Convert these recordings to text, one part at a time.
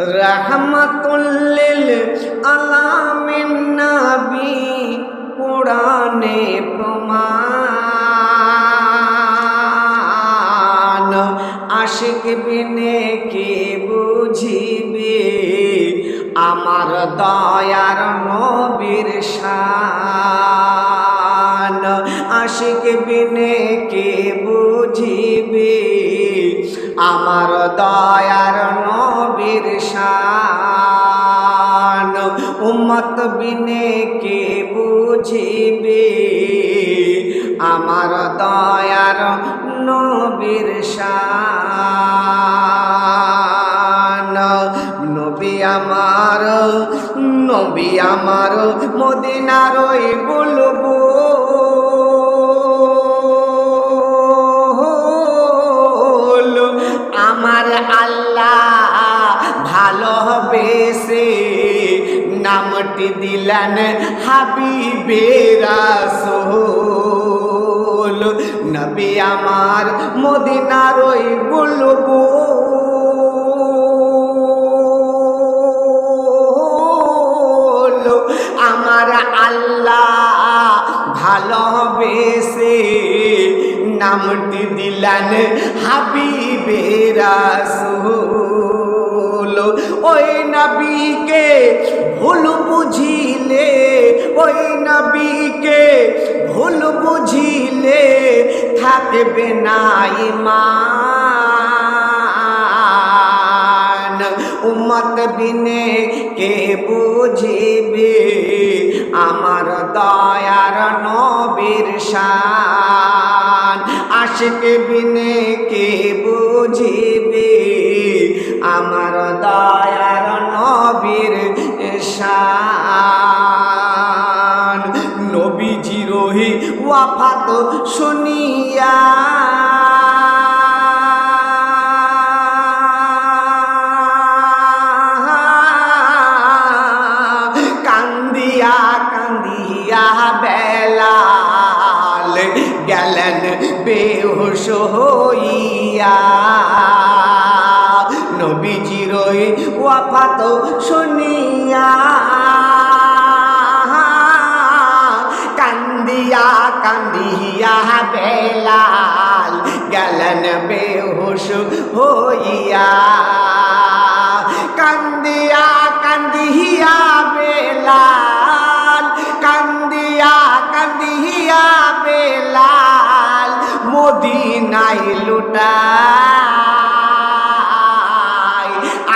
রহমতুল্লিল আলামিন নবী কোরআনে প্রমাণ। আশিক বিনে কে বুঝিবে? আমার দয়ার নবীর শান। আশিক বিনে কে বুঝিবে? আমার দয়ার নবীর উম্মত বিনে কে বুঝিবে? আমার দয়ার নবীর নবী আমার নবী আমার মদিনারই বলব নামটি দিলেন হাবিবে সোল নবী আমার মদিনারই বলব আমার আল্লাহ ভালো হবে নামটি দিলেন হাবিবে রাসূল। ওই নবীকে ভুল বুঝিলে, ওই নবীকে ভুল বুঝিলে থাকবে না ইমান। উম্মত বিনে কে বুঝিবে? আমার দয়ার নবীর শান। আশিক বিনে কে বুঝিবে? আমার দয়ার নবীজি রহি ওয়াফাত শুনিয়া। কান্দিয়া কান্দিয়া বেলাল গেলেন বেহুশ হইয়া। নবীজির ওই ওয়াফাত শুনিয়া। কান্দিয়া কান্দিয়া বেলাল গেলেন বেহুশ হইয়া কান্দিয়া কান্দিয়া বেলাল কান্দিয়া কান্দিয়া বেলাল মদিনায় লুটাই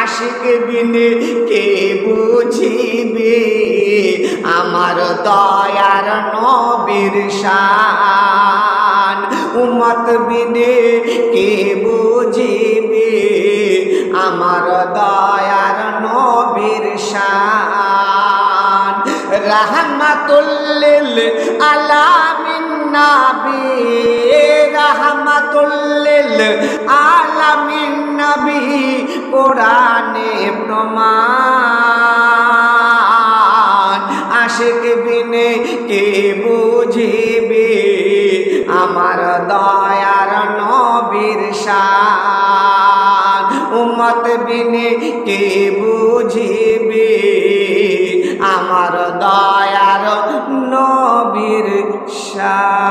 আশিক বিনে কে বুঝিবে আমার দয়ার নবীর শান। উমত বিনে কে বুঝিবে? আমার দয়ার নবীর শান। রহমাতুল্লিল আলামিন নবী। রহমাতুল্লিল আলামিন নবী। কোরআনে প্রমাণ বিনে কে বুঝিবে? আমার দয়ার নবীর শান। উম্মত বিনে কে বুঝিবে? আমার দয়ার নবীর শান।